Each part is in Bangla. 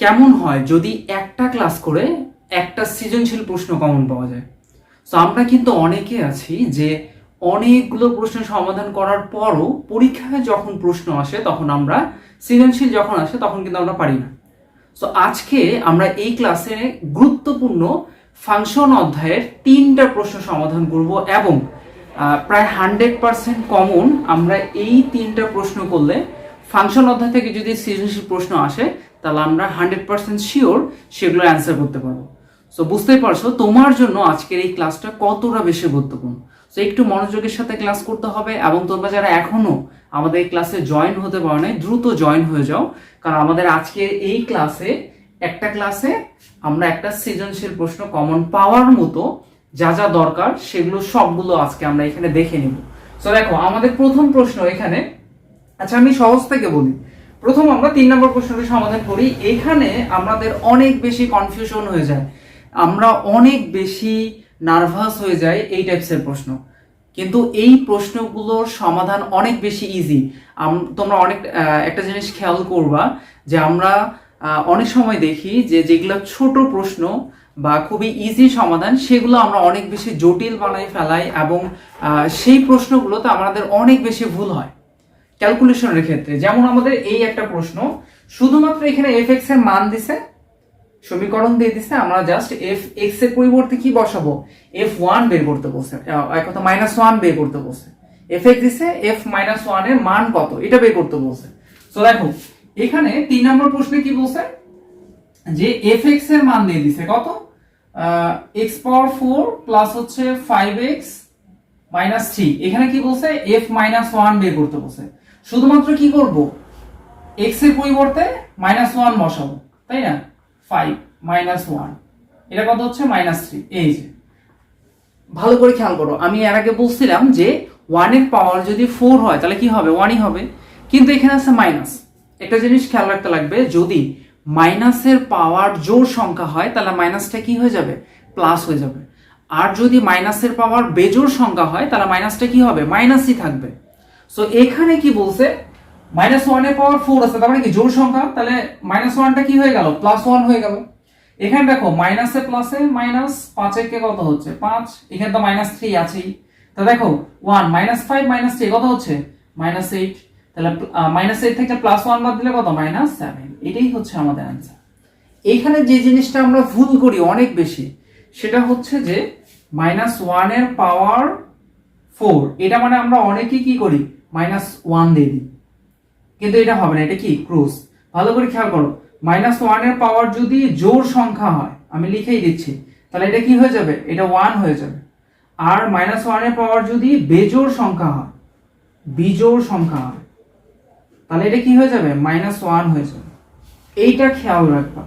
কেমন হয় যদি একটা ক্লাস করে একটা সৃজনশীল প্রশ্ন কমন পাওয়া যায়? তো আমরা কিন্তু অনেকে আছি যে অনেকগুলো প্রশ্নের সমাধান করার পরও পরীক্ষায় যখন প্রশ্ন আসে, তখন আমরা সৃজনশীল যখন আসে, তখন কিন্তু আমরা পারি না। সো আজকে আমরা এই ক্লাসে গুরুত্বপূর্ণ ফাংশন অধ্যায়ের তিনটা প্রশ্ন সমাধান করব এবং প্রায় হান্ড্রেড পার্সেন্ট কমন আমরা এই তিনটা প্রশ্ন করলে ফাংশন অধ্যায় থেকে যদি সৃজনশীল প্রশ্ন আসে তাহলে আমরা হান্ড্রেড পার্সেন্ট শিওর সেগুলো অ্যান্সার করতে পারব। সো বুঝতেই পারছ, তোমার জন্য আজকের এই ক্লাসটা কতটা বেশি গুরুত্বপূর্ণ। সো একটু মনোযোগের সাথে ক্লাস করতে হবে এবং তোমরা যারা এখনও আমাদের এই ক্লাসে জয়েন হতে পারো নাই, দ্রুত জয়েন হয়ে যাও। কারণ আমাদের আজকের এই ক্লাসে একটা ক্লাসে আমরা একটা সৃজনশীল প্রশ্ন কমন পাওয়ার মতো যা যা দরকার সেগুলো সবগুলো আজকে আমরা এখানে দেখে নিব। সো দেখো, আমাদের প্রথম প্রশ্ন এখানে। আচ্ছা আমি সহজ থেকে বলি। প্রথম আমরা তিন নম্বর প্রশ্নটি সমাধান করি। এখানে আমাদের অনেক বেশি কনফিউশন হয়ে যায়। আমরা অনেক বেশি নার্ভাস হয়ে যাই এই টাইপসের প্রশ্ন। কিন্তু এই প্রশ্নগুলোর সমাধান অনেক বেশি ইজি তোমরা অনেক একটা জিনিস খেয়াল করবা যে আমরা অনেক সময় দেখি যে যেগুলো ছোট প্রশ্ন বা খুবই ইজি সমাধান, সেগুলো আমরা অনেক বেশি জটিল বানাই ফেলাই এবং সেই প্রশ্নগুলোতে আমাদের অনেক বেশি ভুল হয়। ক্যালকুলেশনের ক্ষেত্রে। যেমন আমাদের এই একটা প্রশ্ন, শুধুমাত্র এখানে এফ এক্সের মান দিছে, সমীকরণ দিয়ে দিছে, আমরা জাস্ট এফ এক্সের পরিবর্তে কি বসাবো? এফ ওয়ান বের করতে বসে কথা মাইনাস ওয়ান বের করতে বসে। এফ এক্স দিছে এফ মাইনাস ওয়ানের মান কত? এটা বের করতে বলছে তো দেখো, এখানে তিন নম্বর প্রশ্নে কি বলছে? যে এফ এক্সের মান দিয়ে দিছে কত? এক্স পাওয়ার ফোর প্লাস হচ্ছে ফাইভ এক্স মাইনাস থ্রি এখানে কি বলছে? এফ মাইনাস ওয়ান বের করতে বলছে শুধুমাত্র কি করব? এক্সের পরিবর্তে মাইনাস ওয়ান বসাবো, তাই না? ফাইভ মাইনাস ওয়ান এটা কত হচ্ছে? মাইনাস থ্রি এই যে। ভালো করে খেয়াল করো, আমি এর আগে বলছিলাম যে ওয়ানের পাওয়ার যদি ফোর হয়, তাহলে কি হবে? ওয়ানই হবে। কিন্তু এখানে আছে মাইনাস একটা জিনিস খেয়াল রাখতে লাগবে, যদি মাইনাসের পাওয়ার জোর সংখ্যা হয়, তাহলে মাইনাসটা কি হয়ে যাবে? প্লাস হয়ে যাবে। আর যদি মাইনাসের পাওয়ার বেজোর সংখ্যা হয়, তাহলে মাইনাসটা কি হবে? মাইনাসই থাকবে। সো এখানে কি বলছে? মাইনাস ওয়ানের পাওয়ার ফোর আছে, তার মানে কি জোড় সংখ্যা? তাহলে মাইনাস ওয়ানটা কি হয়ে গেল? প্লাস ওয়ান হয়ে গেল। এখানে দেখো মাইনাসে প্লাসে মাইনাস পাঁচে কে কত হচ্ছে? পাঁচ। এখানে তো মাইনাস থ্রি আছেই। তা দেখো one minus five minus three কত হচ্ছে? মাইনাস এইট তাহলে মাইনাস এইট থেকে প্লাস ওয়ান বাদ দিলে কত? মাইনাস সেভেন এটাই হচ্ছে আমাদের অ্যান্সার এখানে যে জিনিসটা আমরা ভুল করি অনেক বেশি, সেটা হচ্ছে যে মাইনাস ওয়ানের পাওয়ার ফোর এটা মানে আমরা অনেকেই কি করি? মাইনাস ওয়ান দিয়ে দিই। কিন্তু এটা হবে না, এটা কি? ক্রুজ ভালো করে খেয়াল করো, মাইনাস ওয়ানের পাওয়ার যদি জোর সংখ্যা হয়, আমি লিখেই দিচ্ছি, তাহলে এটা কি হয়ে যাবে? এটা ওয়ান হয়ে যাবে। আর মাইনাস ওয়ানের পাওয়ার যদি বেজোড় সংখ্যা হয়, বিজোড় সংখ্যা হয়, তাহলে এটা কি হয়ে যাবে? মাইনাস ওয়ান হয়ে যাবে। এইটা খেয়াল রাখবা।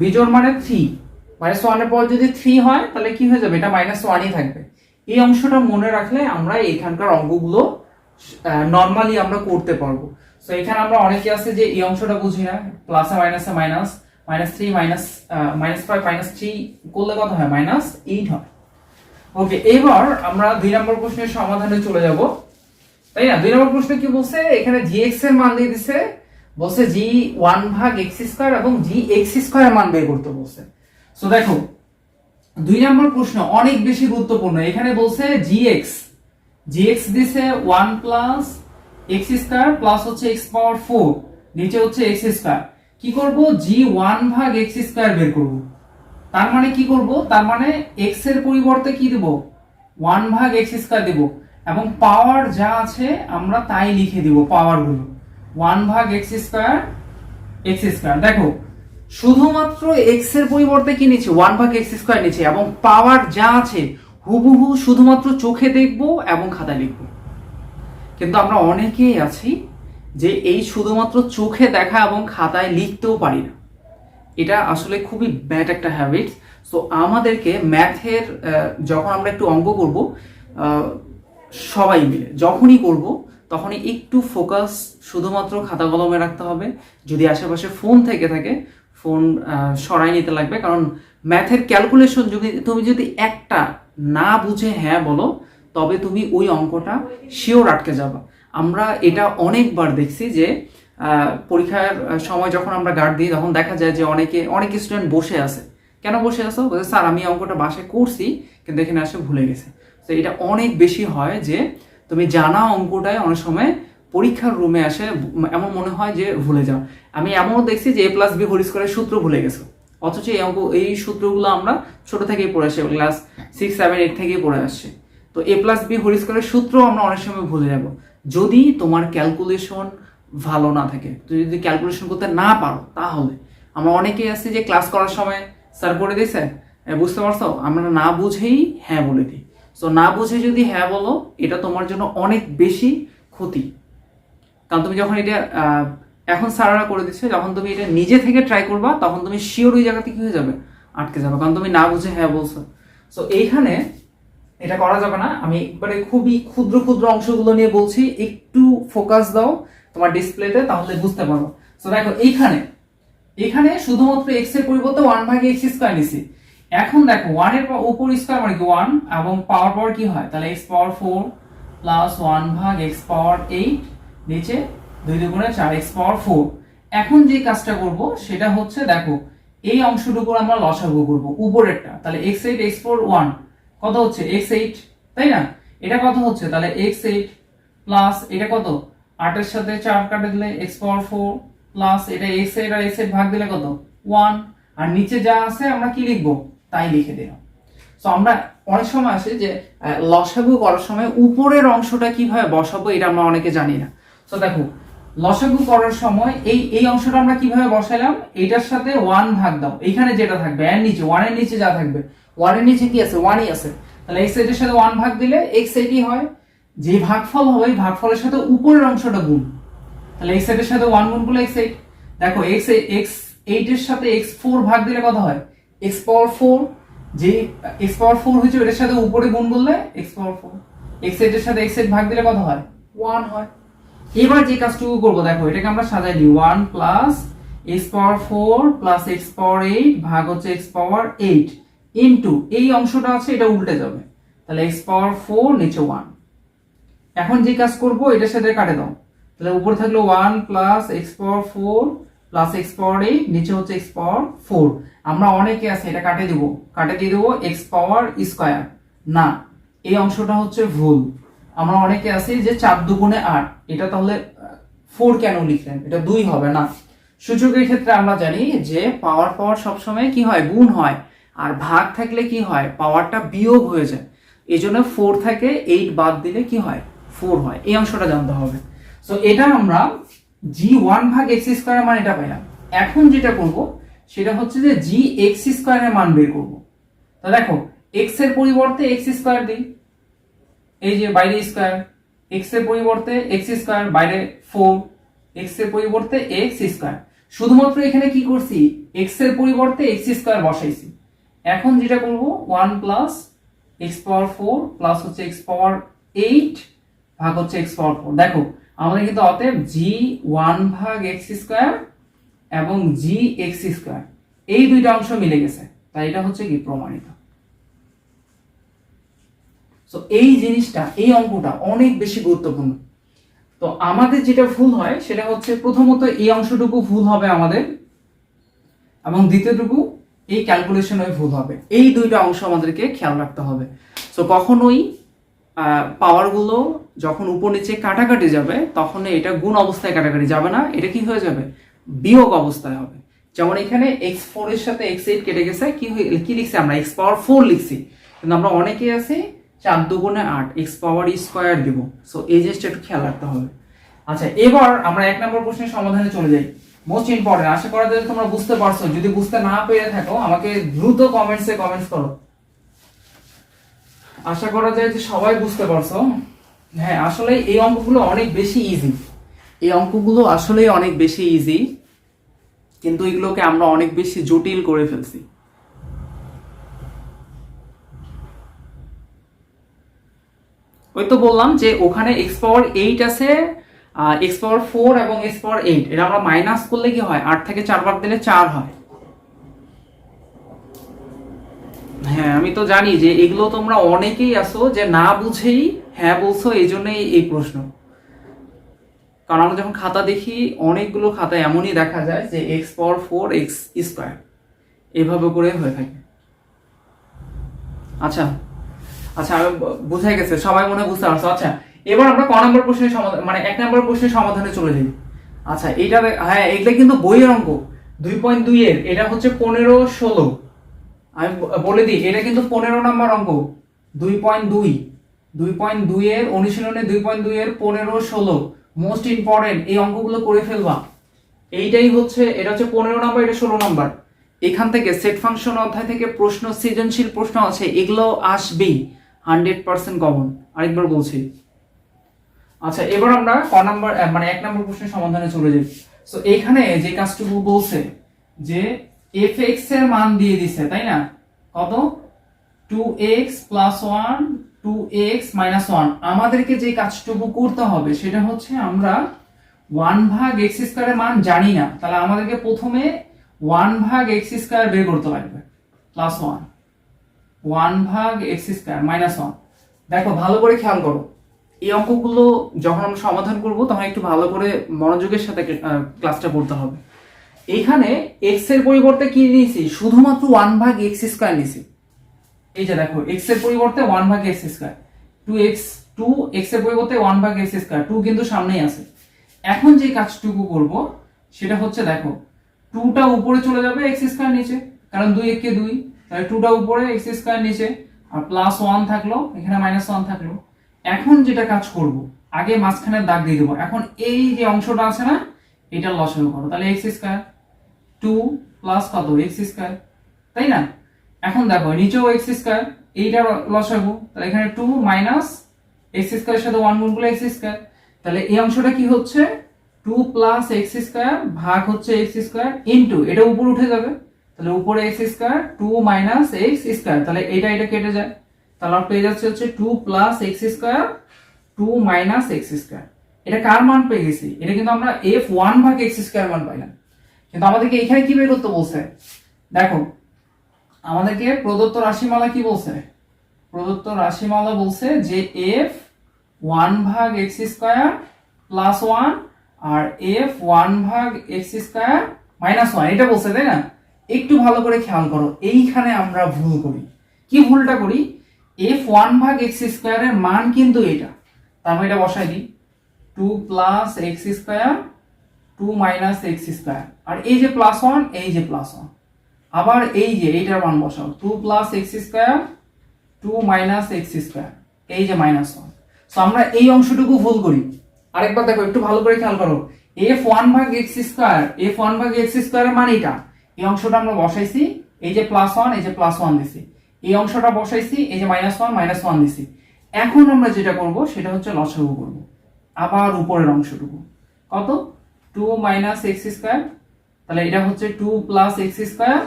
বিজোড় মানে থ্রি মাইনাস ওয়ানের পর যদি থ্রি হয়, তাহলে কি হয়ে যাবে? এটা মাইনাস ওয়ানই থাকবে। এই অংশটা মনে রাখলে আমরা এখানকার অঙ্কগুলো নর্মালি আমরা করতে পারব। সো এখানে আমরা অনেকে আছে যে এই অংশটা বুঝি না। প্লাসে মাইনাসে minus minus three minus minus five minus three করলে কত হয়? মাইনাস এইট হয়। ওকে এবার আমরা দুই নম্বর প্রশ্নের সমাধানে চলে যাব। তাই না? দুই নম্বর প্রশ্ন কি বলছে? এখানে জি এক্সের মান দিয়ে দিছে। বলছে জি ওয়ান ভাগ এক্স স্কোয়ার এবং জি এক্স স্কোয়ার মান বের করতে বলছে। সো দেখো, দুই নম্বর প্রশ্ন অনেক বেশি গুরুত্বপূর্ণ। এখানে বলছে জি এক্স এক্স দিছে one plus X square plus হচ্ছে এক্স পাওয়ার ফোর নিচে হচ্ছে এক্স স্কোয়ার কি করব? জি ওয়ান ভাগ এক্স স্কোয়ার বের করব। তার মানে কি করব? তার মানে এক্সের পরিবর্তে কি দেব? ওয়ান ভাগ এক্স স্কোয়ার দেব। এবং পাওয়ার যা আছে, আমরা তাই লিখে দিব পাওয়ারগুলো। ওয়ান ভাগ এক্স স্কোয়ার এক্স স্কোয়ার দেখো, শুধুমাত্র এক্সের পরিবর্তে কি নিচ্ছে? ওয়ান ভাগ এক্স স্কোয়ার নিচ্ছে। এবং পাওয়ার যা আছে হুবহু শুধুমাত্র চোখে দেখব এবং খাতায় লিখব। কিন্তু আমরা অনেকেই আছি যে এই শুধুমাত্র চোখে দেখা এবং খাতায় লিখতেও পারি না। এটা আসলে খুবই ব্যাড একটা হ্যাবিট সো আমাদেরকে ম্যাথের যখন আমরা একটু অঙ্ক করব সবাই মিলে, যখনই করব, তখনই একটু ফোকাস শুধুমাত্র খাতা কলমে রাখতে হবে। যদি আশেপাশে ফোন থেকে থাকে ফোন সরাই নিতে লাগবে। কারণ ম্যাথের ক্যালকুলেশন যদি, তুমি যদি একটা না বুঝে হ্যাঁ বলো, তবে তুমি ওই অঙ্কটা শিওর আটকে যাবা। আমরা এটা অনেকবার দেখছি যে পরীক্ষার সময় যখন আমরা গার্ড দিই, তখন দেখা যায় যে অনেকে, অনেক স্টুডেন্ট বসে আছে। কেন বসে বলছে স্যার, আমি অঙ্কটা বাসায় করছি, কিন্তু এখানে আসে ভুলে গেছে। তো এটা অনেক বেশি হয় যে, তুমি জানা অঙ্কটাই অনেক সময় পরীক্ষার রুমে আসে এমন মনে হয় যে ভুলে যাও। আমি এমনও দেখছি যে এ প্লাস বি হোল সূত্র ভুলে গেছো। অথচ এই অঙ্ক এই সূত্রগুলো আমরা ছোট থেকেই পড়ে আসছি ক্লাস সিক্স সেভেন এইট থেকেই পড়ে আসছি তো এ প্লাস বি হোল স্কোয়ারের সূত্র আমরা অনেক সময় ভুলে যাব। যদি তোমার ক্যালকুলেশন ভালো না থাকে তুমি যদি ক্যালকুলেশন করতে না পারো তাহলে আমরা অনেকেই আছি যে ক্লাস করার সময় স্যার করে দিয়েছে এ, বুঝতে পারছ? আমরা না বুঝেই হ্যাঁ বলে দিই। সো না বুঝে যদি হ্যাঁ বলো এটা তোমার জন্য অনেক বেশি ক্ষতি। কারণ তুমি যখন এটা এখন সারারা করে দিচ্ছে যখন তুমি এটা নিজে থেকে ট্রাই করবা, তখন তুমি শিওর ওই জায়গাতে কি হয়ে যাবে, আটকে যাবে, কারণ তুমি না বুঝে হ্যাঁ বলছো। সো এইখানে এটা করা যাবে না। আমি একবারে খুবই ক্ষুদ্র ক্ষুদ্র অংশগুলো নিয়ে বলছি, একটু ফোকাস দাও তোমার ডিসপ্লেতে তাহলে বুঝতে পারো সো দেখো, এইখানে, এখানে শুধুমাত্র এক্সের পরিবর্তে ওয়ান ভাগে এক্স স্কোয়ার নিছি। এখন দেখো ওয়ানের উপর স্কোয়ার মানে কি? ওয়ান এবং পাওয়ার পাওয়ার কি হয়? তাহলে X power four plus one ভাগ এক্স পাওয়ার এইট নিচে দুই দুগুণে চার এক্স পাওয়ার ফোর। এখন যে কাজটা করব, সেটা হচ্ছে দেখো, এই অংশটুকুর আমরা লসাগু করব, উপরেরটা। তাহলে X eight, X four, one. কত হচ্ছে? এক্স এইট, তাই না? এটা কত হচ্ছে? তাহলে এক্স এইট প্লাস এটা কত? আটের সাথে চার কাটে দিলে এক্স পাওয়ার ফোর প্লাস এটা এক্স এইট আর এক্স এইট ভাগ দিলে কত? ওয়ান। আর নিচে যা আছে আমরা কি লিখব? তাই লিখে দিলাম। তো আমরা অনেক সময় আসে যে লসাগু করার সময় উপরের অংশটা কীভাবে বসাবো, এটা আমরা অনেকে জানি না। তো দেখো লসাগু করার সময় এই এই অংশটা আমরা কীভাবে বসাইলাম? এটার সাথে ওয়ান ভাগ দাও। এখানে যেটা থাকবে, এর নিচে ওয়ানের নিচে যা থাকবে। ওয়ানের নিচে কি আছে? ওয়ানই আছে। তাহলে এক্সের সাথে ওয়ান ভাগ দিলে এক্স এইটই হয়? যে ভাগফল হবে ভাগফলের সাথে উপরের অংশটা গুণ। তাহলে এক্সের সাথে ওয়ান গুণ করলে এক্স এইট দেখো এক্স এক্স এইট এর সাথে এক্স ফোর ভাগ দিলে কত হয়? এক্স পাওয়ার ফোর যে এক্স পাওয়ার ফোর হয়েছে, এটার সাথে উপরে গুণ করলে X power four X eight এর সাথে এক্স এইট ভাগ দিলে কত হয়? ওয়ান হয়। এবার যে কাজটুকু করব, দেখো, এটাকে আমরা সাজাই দিই one plus X power four plus X power eight ভাগ হচ্ছে এক্স পাওয়ার এইট ইন্টু এই অংশটা আছে, এটা উল্টে যাবে। তাহলে এক্স পাওয়ার ফোর নিচে ওয়ান এখন যে কাজ করব, এটার সাথে কাটে দাও। তাহলে উপরে থাকল one plus X power four plus X power eight নিচে হচ্ছে এক্স পাওয়ার ফোর আমরা অনেকে আছে, এটা কাটে দিব। কাটে দিয়ে দেবো এক্স পাওয়ার স্কোয়ার না, এই অংশটা হচ্ছে ভুল। আমরা অনেকে আছি যে চার দুগুণে আট, এটা তাহলে ফোর কেন লিখলেন? এটা দুই হবে না। সূচকের ক্ষেত্রে আমরা জানি যে পাওয়ার পাওয়ার সবসময় কি হয়? গুণ হয়। আর ভাগ থাকলে কি হয়? পাওয়ারটা বিয়োগ হয়ে যায়। এই জন্য ফোর থেকে এইট বাদ দিলে কি হয়? ফোর হয়। এই অংশটা জানতে হবে। সো এটা আমরা জি ওয়ান ভাগ এক্স স্কোয়ারের মান এটা পাইলাম। এখন যেটা করব, সেটা হচ্ছে যে জি এক্স স্কোয়ারের মান বের করব। তো দেখো এক্সের পরিবর্তে এক্স স্কোয়ার দিই। এই যে বাইরে স্কোয়ার এক্সের পরিবর্তে এক্স স্কোয়ার, বাইরে ফোর এক্সের পরিবর্তে এক্স স্কোয়ার। শুধুমাত্র এখানে কি করছি? এক্সের পরিবর্তে এক্স স্কোয়ার বসাইছি। এখন যেটা করব one plus X power four plus হচ্ছে এক্স পাওয়ার এইট ভাগ হচ্ছে এক্স পাওয়ার ফোর দেখো, আমাদের কিন্তু অতএব জি ওয়ান ভাগ এক্স স্কোয়ার এবং জি এক্স স্কোয়ার, এই দুইটা অংশ মিলে গেছে। তাই এটা হচ্ছে কি প্রমাণিত। সো এই জিনিসটা, এই অঙ্কটা অনেক বেশি গুরুত্বপূর্ণ। তো আমাদের যেটা ভুল হয়, সেটা হচ্ছে প্রথমত এই অংশটুকু ভুল হবে আমাদের, এবং দ্বিতীয়টুকু এই ক্যালকুলেশনে ভুল হবে। এই দুইটা অংশ আমাদেরকে খেয়াল রাখতে হবে। সো কখনোই পাওয়ারগুলো যখন উপর নিচে কাটাকাটি যাবে তখন এটা গুণ অবস্থায় কাটাকাটি যাবে না, এটা কি হয়ে যাবে? বিয়োগ অবস্থায় হবে। যেমন এখানে এক্স ফোর এর সাথে এক্স এইট কেটে গেছে, কি কি লিখছি আমরা? এক্স পাওয়ার ফোর লিখছি। কিন্তু আমরা অনেকেই আছি চার দুগুণে আট এক্স পাওয়ার স্কোয়ার দিব। সো এই জিনিসটা একটু খেয়াল রাখতে হবে। আচ্ছা এবার আমরা এক নম্বর প্রশ্নের সমাধানে চলে যাই। মোস্ট ইম্পর্টেন্ট আশা করা যায় তোমরা বুঝতে পারছ। যদি বুঝতে না পেরে থাকো, আমাকে দ্রুত কমেন্টসে কমেন্টস করো। আশা করা যায় যে সবাই বুঝতে পারছ। হ্যাঁ আসলে এই অঙ্কগুলো অনেক বেশি ইজি এই অঙ্কগুলো আসলে অনেক বেশি ইজি কিন্তু এগুলোকে আমরা অনেক বেশি জটিল করে ফেলছি। ওই তো বললাম যে ওখানে এক্স পাওয়ার এইট আছে এক্স পাওয়ার ফোর এবং এক্স পাওয়ার এইট এটা আমরা মাইনাস করলে কি হয়? আট থেকে চার বার দিলে চার হয়। হ্যাঁ আমি তো জানি যে এগুলো তোমরা অনেকেই আসো যে না বুঝেই হ্যাঁ বলছো এই জন্যই এই প্রশ্ন। কারণ আমরা যখন খাতা দেখি, অনেকগুলো খাতা এমনই দেখা যায় যে X power four X square এভাবে করে হয়ে থাকে। আচ্ছা আচ্ছা আমি বুঝাই গেছে, সবাই মনে বুঝতে পারছ। আচ্ছা এবার আমরা ক নম্বর প্রশ্নের সমাধান মানে এক নম্বর প্রশ্নের সমাধানে চলে যাই। আচ্ছা এইটা হ্যাঁ এগুলা কিন্তু বইয়ের অঙ্ক। দুই পয়েন্ট দুই এর, এটা হচ্ছে পনেরো ষোলো। আমি বলে দিই, এটা কিন্তু পনেরো নম্বর অঙ্ক। দুই পয়েন্ট দুই দুই পয়েন্ট দুই এর অনুশীলনে দুই পয়েন্ট দুই এর পনেরো ষোলো। মোস্ট ইম্পর্টেন্ট এই অঙ্কগুলো করে ফেলবা। এইটাই হচ্ছে, এটা হচ্ছে পনেরো নম্বর, এটা ষোলো নম্বর। এখান থেকে সেট ফাংশন অধ্যায় থেকে প্রশ্ন, সৃজনশীল প্রশ্ন আছে, এগুলো আসবেই। Hundred percent common. আরেকবার বলছি। আচ্ছা এবার আমরা ক নাম্বার মানে এক নম্বর প্রশ্নের সমাধানে চলে যাই। তো এইখানে যে কাজটুকু বলছে, যে এফ এক্সের মান দিয়ে দিছে, তাই না? কত? Two X plus one two X minus one আমাদেরকে যে কাজটুকু করতে হবে, সেটা হচ্ছে আমরা ওয়ান ভাগ এক্স স্কোয়ারের মান জানি না। তাহলে আমাদেরকে প্রথমে ওয়ান ভাগ এক্স স্কোয়ার বের করতে লাগবে প্লাস ওয়ান ওয়ান ভাগ এক্স স্কোয়ার মাইনাস ওয়ান দেখো, ভালো করে খেয়াল করো। এই অঙ্কগুলো যখন আমরা সমাধান করব, তখন একটু ভালো করে মনোযোগের সাথে ক্লাসটা করতে হবে। এইখানে এক্সের পরিবর্তে কি নিয়েছি? শুধুমাত্র ওয়ান ভাগ এক্স স্কোয়ার নিয়েছি। এই যে দেখো এক্সের পরিবর্তে ওয়ান ভাগ X square. Two X two এক্সের পরিবর্তে ওয়ান ভাগ এক্স স্কোয়ার। টু কিন্তু সামনেই আছে। এখন যে কাজটুকু করব, সেটা হচ্ছে দেখো টুটা উপরে চলে যাবে এক্স স্কোয়ার নিচে, কারণ দুই একে দুই। তাহলে টুটা উপরে এক্স স্কোয়ার নিচে, আর প্লাস ওয়ান থাকল, এখানে মাইনাস ওয়ান থাকল। এখন যেটা কাজ করব, আগে মাঝখানে দাগ দিয়ে দেবো। এখন এই যে অংশটা আছে না, এটা লসাগু করো তাহলে এক্স স্কোয়ার টু প্লাস কত? এক্স স্কোয়ার তাই না? এখন দেখো, নিচেও এক্স স্কোয়ার এইটা লসাগু তাহলে এখানে টু মাইনাস এক্স স্কোয়ারের সাথে ওয়ান গুণ করলে এক্স স্কোয়ার তাহলে এই অংশটা কি হচ্ছে? টু প্লাস এক্স স্কোয়ার ভাগ হচ্ছে এক্স স্কোয়ার ইন্টু এটা উপর উঠে যাবে। তাহলে উপরে X square two minus X square তাহলে এটা এটা কেটে যায়। তাহলে আমরা পেয়ে যাচ্ছে হচ্ছে two plus X square two minus X square এটা কার মান পেয়ে গেছি? এটা কিন্তু আমরা এফ ওয়ান ভাগ এক্স স্কোয়ার মান পাইলাম। কিন্তু আমাদেরকে এখানে কি বের করতে বলছে? দেখো, আমাদেরকে প্রদত্ত রাশিমালা কি বলছে? প্রদত্ত রাশিমালা বলছে যে এফ ওয়ান ভাগ এক্স স্কোয়ার প্লাস ওয়ান আর এফ ওয়ান ভাগ এক্স স্কোয়ার মাইনাস ওয়ান এটা বলছে, তাই না? একটু ভালো করে খেয়াল করো, এইখানে আমরা ভুল করি। কি ভুলটা করি? এফ ওয়ান ভাগ এক্স স্কোয়ারের মান কিন্তু এটা। তারপর এটা বসাই দিই। Two plus X square two minus X square আর এই যে প্লাস ওয়ান এই যে প্লাস ওয়ান আবার এই যে, এইটার মান বসাও। Two plus X square two minus X square এই যে মাইনাস ওয়ান সো আমরা এই অংশটুকু ভুল করি। আরেকবার দেখো, একটু ভালো করে খেয়াল করো। এফ ওয়ান ভাগ এক্স স্কোয়ার এফ ওয়ান ভাগ এক্স স্কোয়ারের মান এটা এই অংশটা আমরা বসাইছি, এই যে প্লাস ওয়ান এই যে প্লাস ওয়ান দিছি। এই অংশটা বসাইছি, এই যে মাইনাস ওয়ান মাইনাস ওয়ান দিছি। এখন আমরা যেটা করব, সেটা হচ্ছে লসাগু করব। আবার উপরের অংশটুকু। কত? টু মাইনাস এক্স স্কোয়ার তাহলে এটা হচ্ছে টু প্লাস এক্স স্কোয়ার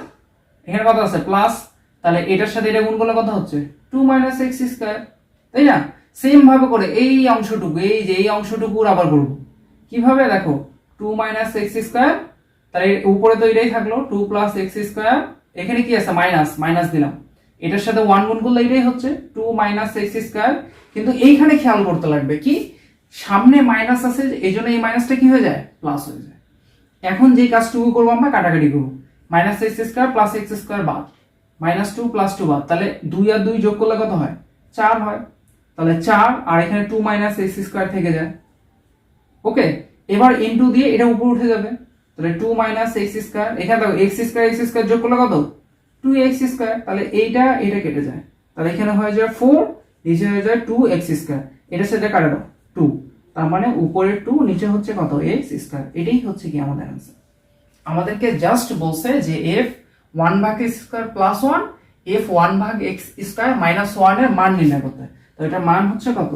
এখানে কত আছে? প্লাস তাহলে এটার সাথে এটা গুণ করলে কত হচ্ছে? টু মাইনাস এক্স স্কোয়ার তাই না? সেম ভাবে করে এই অংশটুকু, এই যে এই অংশটুকুর আবার করব। কীভাবে? দেখো টু মাইনাস এক্স স্কোয়ার তাহলে উপরে তো এটাই থাকল টু প্লাস এক্স স্কোয়ার এখানে কি আছে? মাইনাস মাইনাস দিলাম। এটার সাথে ওয়ান গুণ করলে এটাই হচ্ছে টু মাইনাস এক্স স্কোয়ার কিন্তু এইখানে খেয়াল করতে লাগবে কি? সামনে মাইনাস আছে, এই জন্য এই মাইনাসটা কি হয়ে যায়? প্লাস হয়ে যায়। এখন যে কাজটুকু করব আমরা, কাটাকাটি করব। Minus X square plus X square বাদ। মাইনাস টু প্লাস টু বাদ। তাহলে দুই আর দুই যোগ করলে কত হয়? চার হয়। তাহলে চার, আর এখানে টু মাইনাস এক্স স্কোয়ার থেকে যায়। ওকে এবার ইনটু দিয়ে এটা উপর উঠে যাবে। তাহলে টু মাইনাস এক্স স্কোয়ার এখানে দেখো এক্স স্কোয়ার এক্স স্কোয়ার যোগ করলে কত? টু এক্স স্কোয়ার তাহলে এইটা এটা কেটে যায়। তাহলে এখানে হয়ে যায় ফোর নিচে হয়ে যায় টু এক্স স্কোয়ার এটার সাথে কাটে দাও টু তার মানে উপরে টু নিচে হচ্ছে কত? এক্স স্কোয়ার এটাই হচ্ছে কি আমাদের অ্যান্সার আমাদেরকে জাস্ট বলছে যে এফ ওয়ান ভাগ X square plus one F one ভাগ এক্স স্কোয়ার মাইনাস ওয়ানের মান নির্ণয় করতে হয়। তো এটার মান হচ্ছে কত?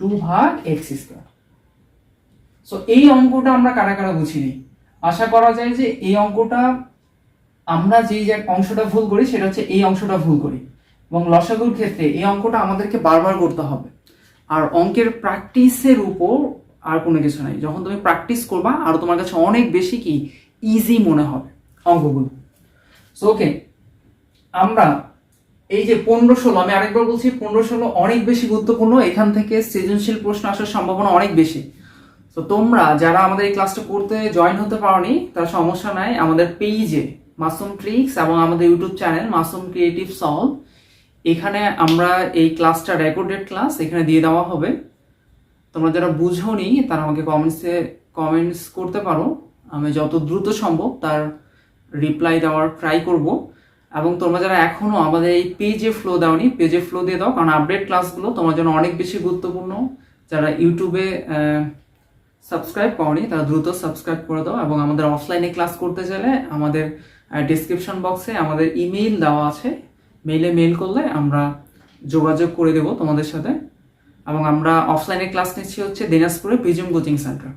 টু ভাগ এক্স স্কোয়ার সো এই অঙ্কটা আমরা কারা কারা বুঝিনি? আশা করা যায় যে এই অঙ্কটা আমরা যেই যে অংশটা ভুল করি, সেটা হচ্ছে এই অংশটা ভুল করি। এবং লসাগুর ক্ষেত্রে এই অঙ্কটা আমাদেরকে বারবার করতে হবে। আর অঙ্কের প্র্যাকটিসের উপর আর কোনো কিছু নাই। যখন তুমি প্র্যাকটিস করবা, আর তোমার কাছে অনেক বেশি কি ইজি মনে হবে অঙ্কগুলো। সো ওকে আমরা এই যে পনেরো ষোলো, আমি আরেকবার বলছি, পনেরো ষোলো অনেক বেশি গুরুত্বপূর্ণ। এখান থেকে সৃজনশীল প্রশ্ন আসার সম্ভাবনা অনেক বেশি। তো তোমরা যারা আমাদের এই ক্লাসটা করতে জয়েন হতে পারোনি, তার সমস্যা নাই, আমাদের পেজে মাসুম ট্রিক্স এবং আমাদের YouTube channel Masum creative solve এখানে আমরা এই ক্লাসটা রেকর্ডেড ক্লাস এখানে দিয়ে দেওয়া হবে। তোমরা যারা বুঝো নি তারা আমাকে কমেন্টসে কমেন্টস করতে পারো। আমি যত দ্রুত সম্ভব তার রিপ্লাই দেওয়ার ট্রাই করব। এবং তোমরা যারা এখনও আমাদের এই পেজে ফ্লো দাওনি পেজে ফ্লো দিয়ে দাও, কারণ আপডেট ক্লাসগুলো তোমার জন্য অনেক বেশি গুরুত্বপূর্ণ। যারা ইউটিউবে সাবস্ক্রাইব করনি তারা দ্রুত সাবস্ক্রাইব করে দাও এবং আমাদের অফলাইনে ক্লাস করতে চাইলে আমাদের ডিসক্রিপশন বক্সে আমাদের ইমেইল দেওয়া আছে। মেইলে মেইল করলে আমরা যোগাযোগ করে দেব তোমাদের সাথে। এবং আমরা অফলাইনে ক্লাস নিচ্ছি হচ্ছে দিনাজপুরে প্রিজম কোচিং সেন্টার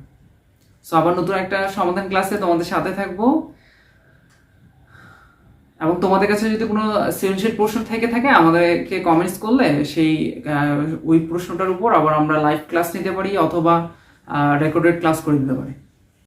সো আবার নতুন একটা সমাধান ক্লাসে তোমাদের সাথে থাকব। এবং তোমাদের কাছে যদি কোনো সৃজনশীল প্রশ্ন থেকে থাকে, আমাদেরকে কমেন্টস করলে সেই ওই প্রশ্নটার উপর আবার আমরা লাইভ ক্লাস নিতে পারি অথবা রেকর্ডেড ক্লাস করে দিতে পারি।